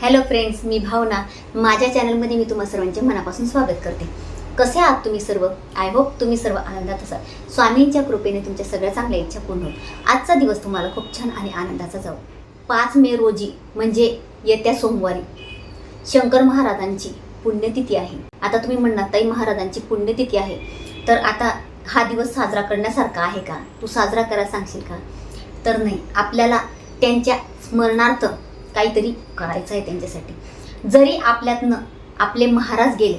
Hello friends मी भावना. माझ्या चॅनलमध्ये मी तुम्हा सर्वांचे मनापासून स्वागत करते. कसे आहात तुम्ही सर्व? आय होप तुम्ही सर्व आनंदात असाल. स्वामींच्या कृपेने तुमच्या सगळ्या चांगल्या इच्छा पूर्ण होत आजचा दिवस तुम्हाला खूप छान आणि आनंदाचा जाऊ पाच मे रोजी म्हणजे येत्या सोमवारी शंकर महाराजांची पुण्यतिथी आहे. आता तुम्ही म्हणणार ताई महाराजांची पुण्यतिथी आहे. तर आता हा दिवस साजरा करण्यासारखा आहे का? तू साजरा करायला सांगशील का? तर नाही. आपल्याला त्यांच्या स्मरणार्थ काहीतरी करायचं आहे त्यांच्यासाठी. जरी आपल्यातनं आपले महाराज गेले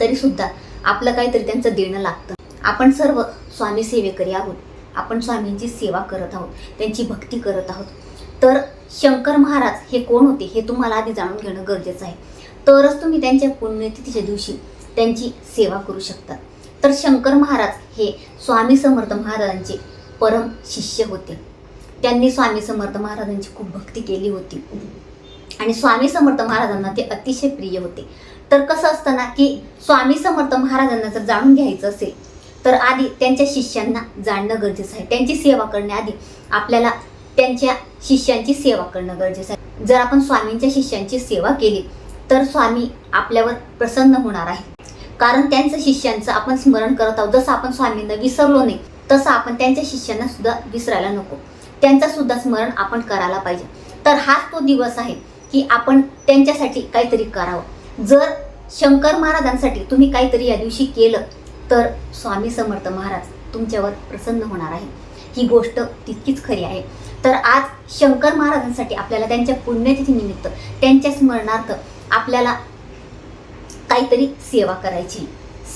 तरी सुद्धा आपलं काहीतरी त्यांचं देणं लागतं. आपण सर्व स्वामी सेवेकरी आहोत. आपण स्वामींची सेवा करत आहोत. त्यांची भक्ती करत आहोत. तर शंकर महाराज हे कोण होते हे तुम्हाला आधी जाणून घेणं गरजेचं आहे. तरच तुम्ही त्यांच्या पुण्यतिथीच्या दिवशी त्यांची सेवा करू शकता. तर शंकर महाराज हे स्वामी समर्थ महाराजांचे परम शिष्य होते. त्यांनी स्वामी समर्थ महाराजांची खूप भक्ती केली होती. आणि स्वामी समर्थ महाराजांना ते अतिशय प्रिय होते. तर कसं असतं ना की स्वामी समर्थ महाराजांना जर जाणून घ्यायचं असेल तर आधी त्यांच्या शिष्यांना जाणणं गरजेचं आहे. त्यांची सेवा करण्याआधी आपल्याला त्यांच्या शिष्यांची सेवा करणं गरजेचं आहे. जर आपण स्वामींच्या शिष्यांची सेवा केली तर स्वामी आपल्यावर प्रसन्न होणार आहे. कारण त्यांचं शिष्यांचं आपण स्मरण करत आहोत. जसं आपण स्वामींना विसरलो नाही तसं आपण त्यांच्या शिष्यांना सुद्धा विसरायला नको. त्यांचा सुद्धा स्मरण आपण करायला पाहिजे. तर हाच तो दिवस आहे की आपण त्यांच्यासाठी काहीतरी करावं. जर शंकर महाराजांसाठी तुम्ही काहीतरी या दिवशी केलं तर स्वामी समर्थ महाराज तुमच्यावर प्रसन्न होणार आहे ही गोष्ट तितकीच खरी आहे. तर आज शंकर महाराजांसाठी आपल्याला त्यांच्या पुण्यतिथीनिमित्त त्यांच्या स्मरणार्थ आपल्याला काहीतरी सेवा करायची.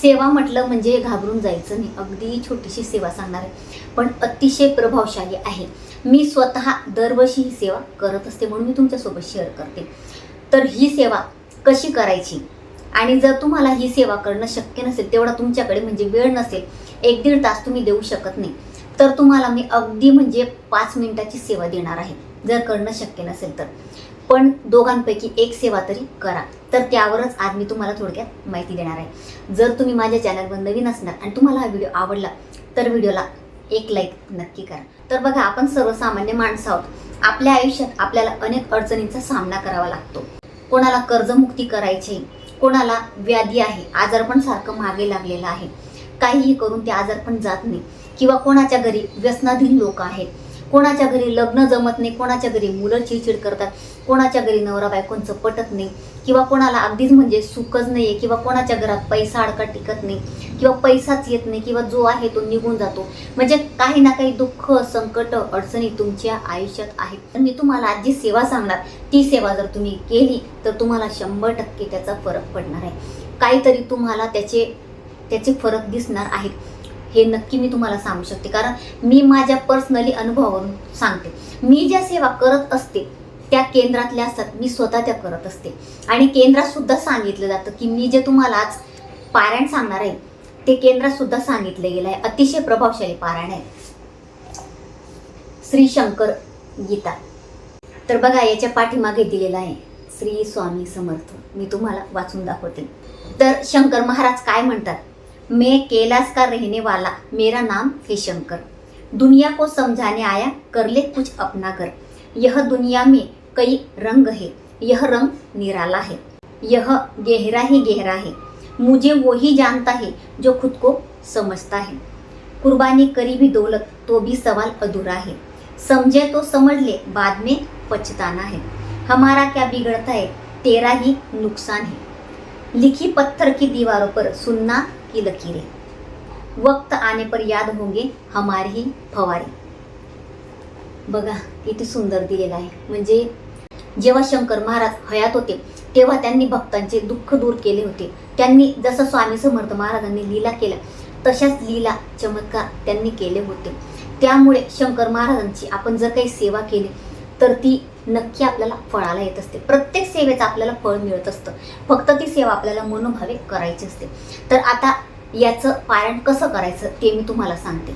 सेवा म्हटलं म्हणजे घाबरून जायचं नाही. अगदी छोटीशी सेवा सांगणार आहे. पण अतिशय प्रभावशाली आहे. मी स्वतः दरवर्षी ही सेवा करत असते म्हणून मी तुमच्यासोबत शेअर करते. तर ही सेवा कशी करायची? आणि जर तुम्हाला ही सेवा करणं शक्य नसेल तेवढा तुमच्याकडे म्हणजे वेळ नसेल एक दीड तास तुम्ही देऊ शकत नाही तर तुम्हाला मी अगदी म्हणजे पाच मिनिटाची सेवा देणार आहे जर करणं शक्य नसेल तर. पण दोघांपैकी एक सेवा तरी करा. तर त्यावरच आज मी तुम्हाला थोडक्यात माहिती देणार आहे. जर तुम्ही माझ्या चॅनलवर नवीन असणार आणि तुम्हाला हा व्हिडिओ आवडला तर व्हिडिओला एक लाईक नक्की करा. तर बघा आपण सर्वसामान्य माणसं आहोत. आपल्या आयुष्यात आपल्याला अनेक अडचणींचा सामना करावा लागतो. कोणाला कर्जमुक्ती करायची कोणाला व्याधी आहे आजारपण सारखं मागे लागलेलं आहे. काहीही करून ते आजारपण जात नाही. किंवा कोणाच्या घरी व्यसनाधीन लोक आहेत कोणाच्या घरी लग्न जमत नाही कोणाच्या घरी मुलं चिडचिड करतात कोणाच्या घरी नवरा बायकोंचं पटत नाही किंवा कोणाला अगदीच म्हणजे सुखच नाही आहे किंवा कोणाच्या घरात पैसा अडका टिकत नाही किंवा पैसाच येत नाही किंवा जो आहे तो निघून जातो. म्हणजे काही ना काही दुःख संकट अडचणी तुमच्या आयुष्यात आहेत. तर मी तुम्हाला आज जी सेवा सांगणार ती सेवा जर तुम्ही केली तर तुम्हाला शंभर टक्के त्याचा फरक पडणार आहे. काहीतरी तुम्हाला त्याचे त्याचे फरक दिसणार आहेत. हे नक्की मी तुम्हाला सांगू शकते. कारण मी माझ्या पर्सनली अनुभवावरून सांगते. मी ज्या सेवा करत असते त्या केंद्रातल्या असतात मी स्वतः त्या करत असते. आणि केंद्रात सुद्धा सांगितलं जातं की मी जे तुम्हाला आज पारायण सांगणार आहे ते केंद्रात सुद्धा सांगितलं गेलं आहे. अतिशय प्रभावशाली पारायण आहे. श्री शंकर गीता. तर बघा याच्या पाठीमागे दिलेला आहे श्री स्वामी समर्थ. मी तुम्हाला वाचून दाखवते. तर शंकर महाराज काय म्हणतात? मैं कैलाश का रहने वाला, मेरा नाम है शंकर दुनिया को समझाने आया, कर ले कुछ अपना कर यह दुनिया में कई रंग है, यह रंग निराला है, यह गहरा ही गहरा है। मुझे वही जानता है जो खुद को समझता है। कुर्बानी करी भी दौलत तो भी सवाल अधूरा है। समझे तो समझ ले, बाद में पछताना है। हमारा क्या बिगड़ता है, तेरा ही नुकसान है। लिखी पत्थर की दीवारों पर सुनना की लकीरें। वक्त आने पर याद होंगे हमारे ही फवारे। बघा किती सुंदर दिलेलं आहे. म्हणजे जेव्हा शंकर महाराज हयात होते तेव्हा त्यांनी भक्तांचे दुःख दूर केले होते. त्यांनी जसं स्वामी समर्थ महाराजांनी लीला केल्या तशाच लीला चमत्कार त्यांनी केले होते. त्यामुळे शंकर महाराजांची आपण जर काही सेवा केली तर ती नक्की आपल्याला फळाला येत असते. प्रत्येक सेवेचं आपल्याला फळ मिळत असतं. फक्त ती सेवा आपल्याला मनोभावे करायची असते. तर आता याचं पारायण कसं करायचं ते मी तुम्हाला सांगते.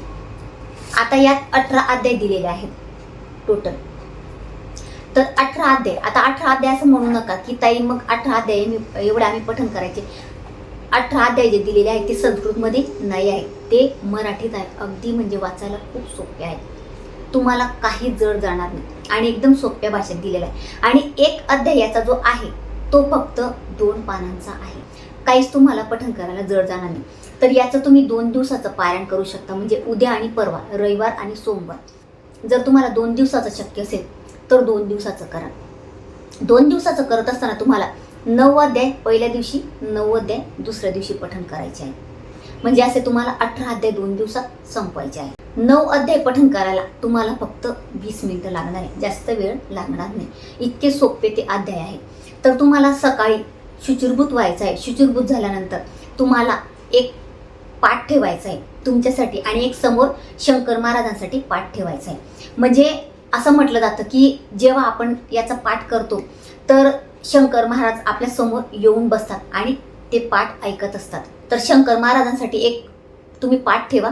आता यात अठरा अध्याय दिलेले आहेत टोटल तर अठरा अध्याय आता अठरा अध्याय असं म्हणू नका की ताई मग अठरा अध्याय मी एवढं आम्ही पठन करायचे. अठरा अध्याय जे दिलेले आहेत ते संस्कृतमध्ये नाही आहे ते मराठीत आहे अगदी म्हणजे वाचायला खूप सोपे आहे तुम्हाला काही जड जाणार नाही. आणि एकदम सोप्या भाषेत दिलेला आहे. आणि एक अध्यायाचा जो आहे तो फक्त दोन पानांचा आहे. काहीच तुम्हाला पठन करायला जड जाणार नाही. तर याचं तुम्ही दोन दिवसाचं पारायण करू शकता. म्हणजे उद्या आणि परवा रविवार आणि सोमवार. जर तुम्हाला दोन दिवसाचं शक्य असेल तर दोन दिवसाचं करा. दोन दिवसाचं करत असताना तुम्हाला नऊ अध्याय पहिल्या दिवशी नऊ अध्याय दुसऱ्या दिवशी पठण करायचे आहे. म्हणजे असे तुम्हाला अठरा अध्याय दोन दिवसात संपवायचे आहे. नऊ अध्याय पठण करायला तुम्हाला फक्त वीस मिनिटं लागणार आहे. जास्त वेळ लागणार नाही. इतके सोपे ते अध्याय आहे. तर तुम्हाला सकाळी शुचिरभूत व्हायचं आहे. शुचिरभूत झाल्यानंतर तुम्हाला एक पाठ ठेवायचा आहे तुमच्यासाठी आणि एक समोर शंकर महाराजांसाठी पाठ ठेवायचा आहे. म्हणजे असं म्हटलं जातं की जेव्हा आपण याचा पाठ करतो तर शंकर महाराज आपल्यासमोर येऊन बसतात आणि ते पाठ ऐकत असतात. तर शंकर महाराजांसाठी एक तुम्ही पाठ ठेवा.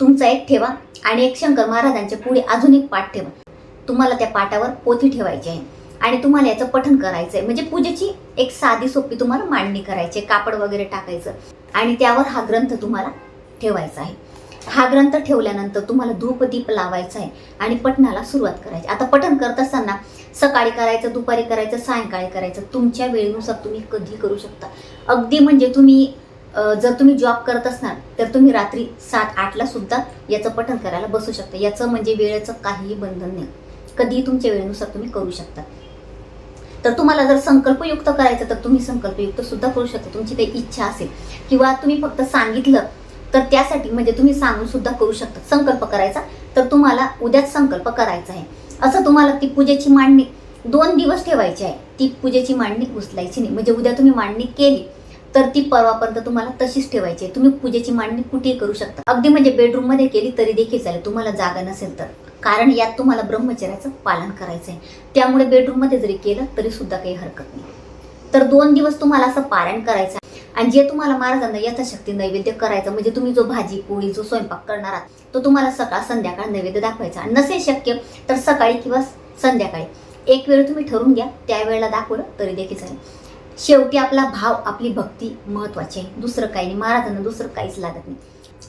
तुमचा एक ठेवा आणि एक शंकर महाराजांच्या पुढे अजून एक पाठ ठेवा. तुम्हाला त्या पाटावर पोथी ठेवायची आहे. आणि तुम्हाला याचं पठण करायचं आहे म्हणजे पूजेची एक साधी सोपी तुम्हाला मांडणी करायची आहे. कापड वगैरे टाकायचं. आणि त्यावर हा ग्रंथ तुम्हाला ठेवायचा आहे. हा ग्रंथ ठेवल्यानंतर तुम्हाला धूपदीप लावायचा आहे. आणि पठणाला सुरुवात करायची. आता पठण करत असताना सकाळी करायचं दुपारी करायचं सायंकाळी करायचं. तुमच्या वेळेनुसार तुम्ही कधी करू शकता. अगदी म्हणजे तुम्ही जर तुम्ही जॉब करत असणार तर तुम्ही रात्री सात आठला सुद्धा याचं पठण करायला बसू शकता. याचं म्हणजे वेळेचं काहीही बंधन नाही. कधीही तुमच्या वेळेनुसार तुम्ही करू शकता. तर तुम्हाला जर संकल्पयुक्त करायचं तर तुम्ही संकल्पयुक्त सुद्धा करू शकता. तुमची काही इच्छा असेल किंवा तुम्ही फक्त सांगितलं तर त्यासाठी म्हणजे तुम्ही सांगून सुद्धा करू शकता. संकल्प करायचा तर तुम्हाला उद्याच संकल्प करायचा आहे. असं तुम्हाला ती पूजेची मांडणी दोन दिवस ठेवायची आहे. ती पूजेची मांडणी उचलायची नाही. म्हणजे उद्या तुम्ही मांडणी केली तर ती परवापर्यंत तुम्हाला तशीच ठेवायची आहे. तुम्ही पूजेची मांडणी कुठेही करू शकता. अगदी म्हणजे बेडरूममध्ये केली तरी देखील चालेल. तुम्हाला जागा नसेल तर. कारण यात तुम्हाला ब्रह्मचर्याचं पालन करायचं आहे त्यामुळे बेडरूममध्ये जरी केलं तरी सुद्धा काही हरकत नाही. तर दोन दिवस तुम्हाला असं पारायण करायचं आहे. आणि जे तुम्हाला महाराजांना यथाशक्ती नैवेद्य करायचं म्हणजे तुम्ही जो भाजी पोळी जो स्वयंपाक करणार आहात तो तुम्हाला सकाळ संध्याकाळ नैवेद्य दाखवायचा. आणि नसेल शक्य तर सकाळी किंवा संध्याकाळी एक वेळ तुम्ही ठरवून घ्या. त्यावेळेला दाखवलं तरी देखील चालेल. शेवटी आपला भाव आपली भक्ती महत्वाची आहे. दुसरं काही नाही. महाराजांना दुसरं काहीच लागत नाही.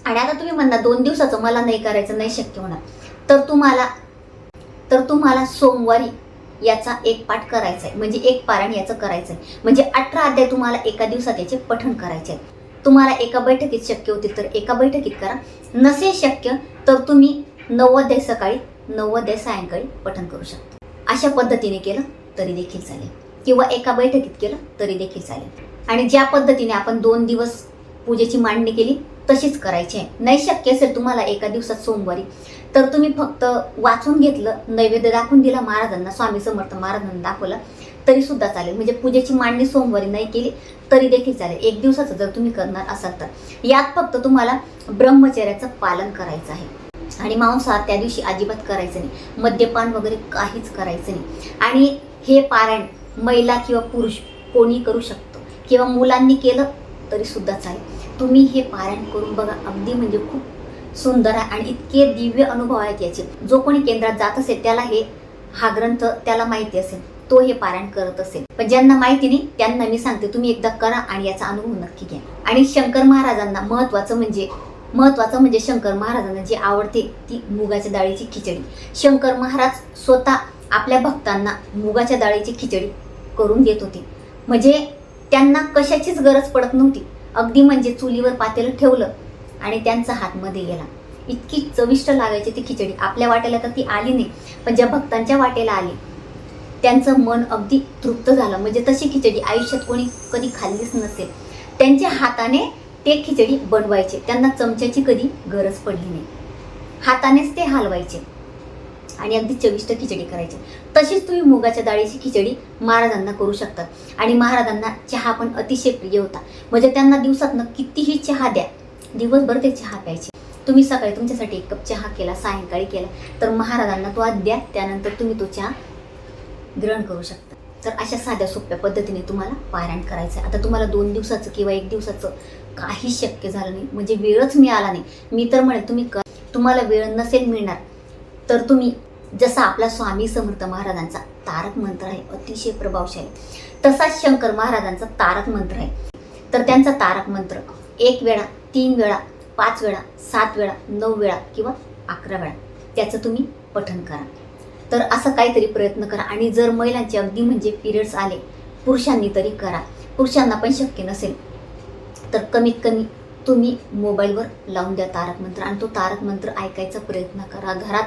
आणि आता तुम्ही म्हणता दोन दिवसाचं मला नाही करायचं नाही शक्य होणार. तर तुम्हाला तर तुम्हाला सोमवारी याचा एक पाठ करायचा आहे म्हणजे एक पारायण याचं करायचं आहे म्हणजे अठरा अध्याय तुम्हाला एका दिवसात याचे पठण करायचे आहे तुम्हाला एका बैठकीत शक्य होते तर एका बैठकीत करा. नसेल शक्य तर तुम्ही नव्वद सकाळी नव्वद सायंकाळी पठण करू शकता. अशा पद्धतीने केलं तरी देखील चालेल. किंवा एका बैठकीत केलं तरी देखील चालेल. आणि ज्या पद्धतीने आपण दोन दिवस पूजेची मांडणी केली तशीच करायची आहे. नाही शक्य असेल तुम्हाला एका दिवसात सोमवारी तर तुम्ही फक्त वाचून घेतलं नैवेद्य दाखवून दिला महाराजांना स्वामी समर्थ महाराजांना दाखवलं तरी सुद्धा चालेल. म्हणजे पूजेची मांडणी सोमवारी नाही केली तरी देखील चालेल. एक दिवसाचं जर तुम्ही करणार असाल तर. यात फक्त तुम्हाला ब्रह्मचर्याचं पालन करायचं आहे. आणि मांसाहार त्या दिवशी अजिबात करायचं नाही. मद्यपान वगैरे काहीच करायचं नाही. आणि हे पारायण महिला किंवा पुरुष कोणी करू शकतो. किंवा मुलांनी केलं तरी सुद्धा चालेल. तुम्ही हे पारायण करून बघा. अगदी म्हणजे खूप सुंदर आहे आणि इतके दिव्य अनुभव आहेत याचे. जो कोणी केंद्रात जात असेल त्याला हे हा ग्रंथ त्याला माहिती असेल तो हे पारायण करत असेल. पण ज्यांना माहिती नाही त्यांना मी सांगते तुम्ही एकदा करा आणि याचा अनुभव नक्की घ्या. आणि शंकर महाराजांना महत्वाचं म्हणजे महत्वाचं म्हणजे शंकर महाराजांना जी आवडते ती मुगाच्या डाळीची खिचडी. शंकर महाराज स्वतः आपल्या भक्तांना मुगाच्या डाळीची खिचडी करून देत होते. म्हणजे त्यांना कशाचीच गरज पडत नव्हती. अगदी म्हणजे चुलीवर पातेलं ठेवलं आणि त्यांचा हातमध्ये गेला. इतकी चविष्ट लागायची ती खिचडी. आपल्या वाट्याला तर ती आली नाही पण ज्या भक्तांच्या वाटेला आली त्यांचं मन अगदी तृप्त झालं. म्हणजे तशी खिचडी आयुष्यात कोणी कधी खाल्लीच नसेल. त्यांच्या हाताने ते खिचडी बनवायचे. त्यांना चमच्याची कधी गरज पडली नाही. हातानेच ते हलवायचे. आणि अगदी चविष्ट खिचडी करायची. तशीच तुम्ही मुगाच्या डाळीची खिचडी महाराजांना करू शकता. आणि महाराजांना चहा पण अतिशय प्रिय होता. म्हणजे त्यांना दिवसातनं कितीही चहा द्या दिवसभर ते चहा प्यायचे. तुम्ही सकाळी तुमच्यासाठी एक कप चहा केला सायंकाळी केला तर महाराजांना तो आज द्या त्यानंतर तुम्ही तो चहा ग्रहण करू शकता. तर अशा साध्या सोप्या पद्धतीने तुम्हाला पारायण करायचं आहे. आता तुम्हाला दोन दिवसाचं किंवा एक दिवसाचं काही शक्य झालं नाही. म्हणजे वेळच मिळाला नाही. मी तर म्हणे तुम्ही क तुम्हाला वेळ नसेल मिळणार. तर तुम्ही जसा आपला स्वामी समर्थ महाराजांचा तारक मंत्र आहे अतिशय प्रभावशाली. तसाच शंकर महाराजांचा तारक मंत्र आहे. तर त्यांचा तारक मंत्र एक वेळा तीन वेळा पाच वेळा सात वेळा नऊ वेळा किंवा अकरा वेळा त्याचं तुम्ही पठण करा. तर असं काहीतरी प्रयत्न करा आणि जर महिलांचे अगदी म्हणजे पिरियड्स आले पुरुषांनी तरी करा. पुरुषांना पण शक्य नसेल तर कमीत कमी तुम्ही मोबाईलवर लावून द्या तारक मंत्र आणि तो तारक मंत्र ऐकायचा प्रयत्न करा. घरात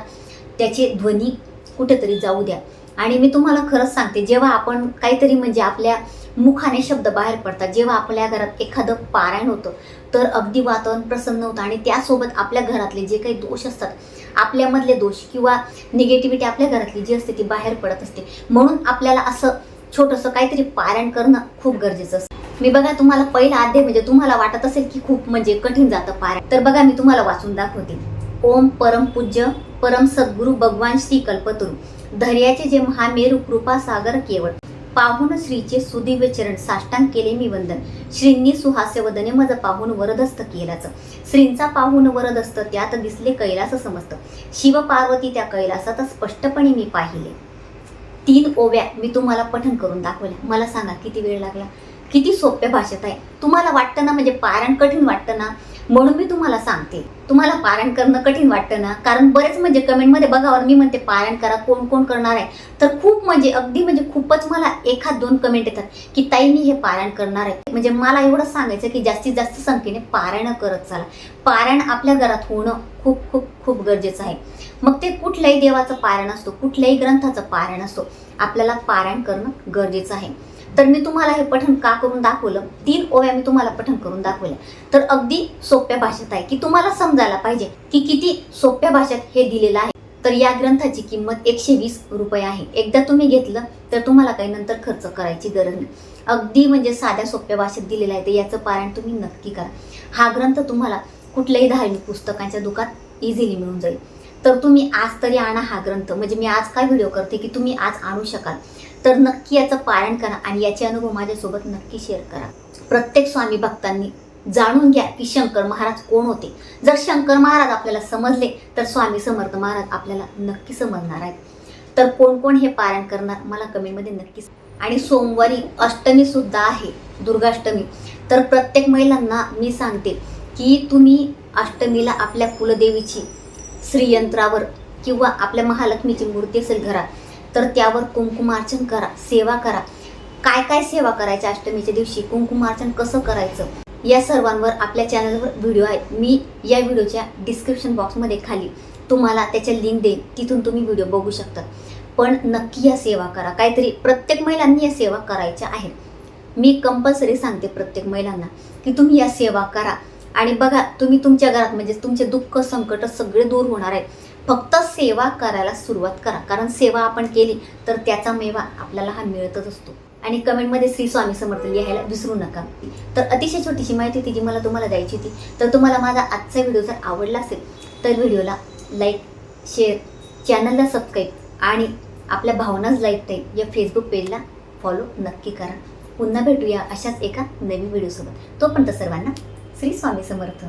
त्याचे ध्वनी कुठेतरी जाऊ द्या. आणि मी तुम्हाला खरंच सांगते जेव्हा आपण काहीतरी म्हणजे आपल्या मुखाने शब्द बाहेर पडतात जेव्हा आपल्या घरात एखादं पारायण होतं तर अगदी वातावरण प्रसन्न होतं आणि त्यासोबत आपल्या घरातले जे काही दोष असतात आपल्यामधले दोष किंवा निगेटिव्हिटी आपल्या घरातली जी असते ती बाहेर पडत असते. म्हणून आपल्याला असं छोटंसं काहीतरी पारायण करणं खूप गरजेचं असतं. मी बघा तुम्हाला पहिला अध्याय म्हणजे तुम्हाला वाटत असेल की खूप म्हणजे कठीण जातं पारायण. तर बघा मी तुम्हाला वाचून दाखवते. ओम परम पूज्य परम सद्गुरु भगवान श्री कल्पतरू धैर्याचे जे महामेरू कृपा सागर केवळ. पाहून श्रीचे सुदिव्य चरण साष्टांग केले मी वंदन. श्रींनी सुहास्य वदने मज पाहून वरदस्त केलाच. श्रींचा पाहून वरदस्त त्यात दिसले कैलास समस्त. शिव पार्वती त्या कैलासात स्पष्टपणे मी पाहिले. तीन ओव्या मी तुम्हाला पठण करून दाखवल्या. मला सांगा किती वेळ लागला? किती सोप्या भाषेत आहे. तुम्हाला वाटतं ना म्हणजे पारायण कठीण वाटतं ना? म्हणून मी तुम्हाला सांगते. तुम्हाला पारायण करणं कठीण वाटतं ना? कारण बरेच म्हणजे कमेंटमध्ये बघावर मी म्हणते पारायण करा कोण कोण करणार आहे? तर खूप म्हणजे अगदी म्हणजे खूपच मला एखाद दोन कमेंट येतात की ताई मी हे पारायण करणार आहे. म्हणजे मला एवढं सांगायचं की जास्तीत जास्त संख्येने पारायण करत चाला. पारायण आपल्या घरात होणं खूप खूप खूप गरजेचं आहे. मग ते कुठल्याही देवाचं पारायण असतो कुठल्याही ग्रंथाचं पारायण असतो आपल्याला पारायण करणं गरजेचं आहे. तर मी तुम्हाला हे पठण का करून दाखवलं? तीन ओव्या मी तुम्हाला पठण करून दाखवल्या. तर अगदी सोप्या भाषेत आहे की तुम्हाला समजायला पाहिजे की किती सोप्या भाषेत हे दिलेलं आहे. तर या ग्रंथाची किंमत एकशे वीस रुपये आहे. एकदा तुम्ही घेतलं तर तुम्हाला काही नंतर खर्च करायची गरज नाही. अगदी म्हणजे साध्या सोप्या भाषेत दिलेलं आहे तर याचं पारायण तुम्ही नक्की करा. हा ग्रंथ तुम्हाला कुठल्याही धार्मिक पुस्तकांच्या दुकानात इझिली मिळून जाईल. तर तुम्ही आज तरी आणा हा ग्रंथ. म्हणजे मी आज काय व्हिडिओ करते की तुम्ही आज आणू शकाल. तर नक्की याचं पारायण करा आणि याचे अनुभव माझ्यासोबत नक्की शेअर करा. प्रत्येक स्वामी भक्तांनी जाणून घ्या की शंकर महाराज कोण होते. जर शंकर महाराज आपल्याला समजले तर स्वामी समर्थ महाराज आपल्याला नक्की समजणार आहेत. तर कोण कोण हे पारायण करणार मला कमेंटमध्ये नक्की आणि सोमवारी अष्टमी सुद्धा आहे दुर्गाष्टमी. तर प्रत्येक महिलांना मी सांगते की तुम्ही अष्टमीला आपल्या कुलदेवीची श्रीयंत्रावर किंवा आपल्या महालक्ष्मीची मूर्ती असेल घरात तर त्यावर कुंकुमार्चन करा सेवा करा. काय काय सेवा करायच्या अष्टमीच्या दिवशी कुंकुमार्चन कसं करायचं या सर्वांवर आपल्या चॅनलवर व्हिडिओ आहे. मी या व्हिडिओच्या डिस्क्रिप्शन बॉक्समध्ये खाली तुम्हाला त्याच्या लिंक देईन. तिथून तुम्ही व्हिडिओ बघू शकता. पण नक्की या सेवा करा. काहीतरी प्रत्येक महिलांनी या सेवा करायच्या आहेत. मी कंपल्सरी सांगते प्रत्येक महिलांना की तुम्ही या सेवा करा. आणि बघा तुम्ही तुमच्या घरात म्हणजे तुमचे दुःख संकट सगळे दूर होणार आहेत फक्त सेवा करायला सुरुवात करा. कारण सेवा आपण केली तर त्याचा मेवा आपल्याला हा मिळतच असतो. आणि कमेंटमध्ये श्री स्वामी समर्थ लिहायला विसरू नका. तर अतिशय छोटीशी माहिती होती जी मला तुम्हाला द्यायची होती. तर तुम्हाला माझा आजचा व्हिडिओ जर आवडला असेल तर व्हिडिओला लाईक शेअर चॅनलला सबस्क्राईब आणि आपल्या भावनाच लाईक टाईप या फेसबुक पेजला फॉलो नक्की करा. पुन्हा भेटूया अशाच एका नवीन व्हिडिओसोबत. तोपर्यंत सर्वांना श्री स्वामी समर्थ.